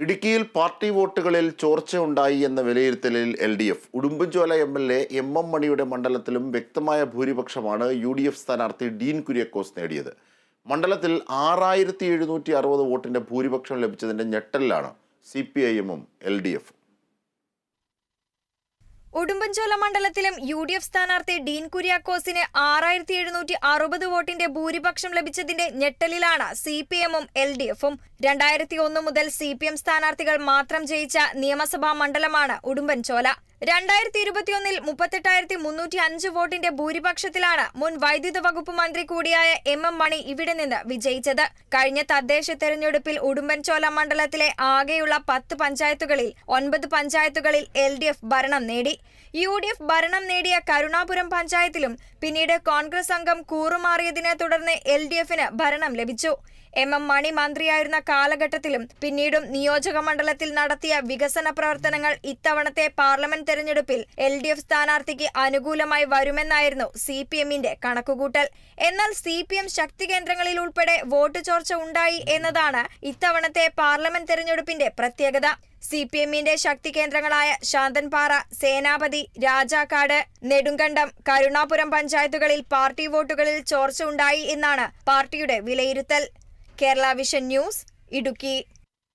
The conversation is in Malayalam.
ഇടുക്കിയിൽ പാർട്ടി വോട്ടുകളിൽ ചോർച്ചയുണ്ടായി എന്ന വിലയിരുത്തലിൽ L D F. Udumbanchola M L A M M മണിയുടെ മണ്ഡലത്തിലും വ്യക്തമായ ഭൂരിപക്ഷമാണ് യു ഡി എഫ് സ്ഥാനാർത്ഥി ഡീൻ കുര്യക്കോസ് നേടിയത്. മണ്ഡലത്തിൽ ആറായിരത്തി എഴുന്നൂറ്റി അറുപത് ഭൂരിപക്ഷം ലഭിച്ചതിന്റെ ഞെട്ടലിലാണ് സി പി ഐ എമ്മും എൽ ഡി എഫും. ഉടുമ്പൻചോല മണ്ഡലത്തിലും യു ഡി എഫ് സ്ഥാനാർത്ഥി ഡീൻ കുര്യാക്കോസിന് ആറായിരത്തി എഴുന്നൂറ്റി അറുപത് വോട്ടിന്റെ ഭൂരിപക്ഷം ലഭിച്ചതിന്റെ ഞെട്ടലിലാണ് സി പി എമ്മും എൽ ഡി എഫും. രണ്ടായിരത്തി ഒന്ന് മുതൽ സി പി എം സ്ഥാനാർത്ഥികൾ മാത്രം ജയിച്ച നിയമസഭാ മണ്ഡലമാണ് ഉടുമ്പൻചോല. രണ്ടായിരത്തി ഇരുപത്തിയൊന്നിൽ മുപ്പത്തെട്ടായിരത്തി മുന്നൂറ്റി അഞ്ച് വോട്ടിന്റെ ഭൂരിപക്ഷത്തിലാണ് മുൻ വൈദ്യുത വകുപ്പ് മന്ത്രി കൂടിയായ എം എം മണി ഇവിടെ നിന്ന് വിജയിച്ചത്. കഴിഞ്ഞ തദ്ദേശ തെരഞ്ഞെടുപ്പിൽ ഉടുമ്പൻചോല മണ്ഡലത്തിലെ ആകെയുള്ള പത്ത് പഞ്ചായത്തുകളിൽ ഒൻപത് പഞ്ചായത്തുകളിൽ എൽ ഭരണം നേടി. യു ഭരണം നേടിയ കരുണാപുരം പഞ്ചായത്തിലും പിന്നീട് കോൺഗ്രസ് അംഗം കൂറുമാറിയതിനെ തുടർന്ന് എൽ ഡി എഫിന് ഭരണം ലഭിച്ചു. എം എം മണി മന്ത്രിയായിരുന്ന കാലഘട്ടത്തിലും പിന്നീടും നിയോജക മണ്ഡലത്തിൽ നടത്തിയ വികസന പ്രവർത്തനങ്ങൾ ഇത്തവണത്തെ പാർലമെന്റ് തെരഞ്ഞെടുപ്പിൽ എൽ ഡി എഫ് സ്ഥാനാർത്ഥിക്ക് അനുകൂലമായി വരുമെന്നായിരുന്നു സി പി എമ്മിന്റെ കണക്കുകൂട്ടൽ. എന്നാൽ സി പി എം ശക്തി കേന്ദ്രങ്ങളിൽ ഉൾപ്പെടെ വോട്ട് ചോർച്ച ഉണ്ടായി എന്നതാണ് ഇത്തവണത്തെ പാർലമെന്റ് തെരഞ്ഞെടുപ്പിന്റെ പ്രത്യേകത. സി പി എമ്മിന്റെ ശക്തി കേന്ദ്രങ്ങളായ ശാന്തൻപാറ സേനാപതി രാജാക്കാട് നെടുങ്കണ്ടം കരുണാപുരം പഞ്ചായത്തുകളിൽ പാർട്ടി വോട്ടുകളിൽ ചോർച്ച ഉണ്ടായി എന്നാണ് പാർട്ടിയുടെ വിലയിരുത്തൽ. Kerala Vision News Idukki.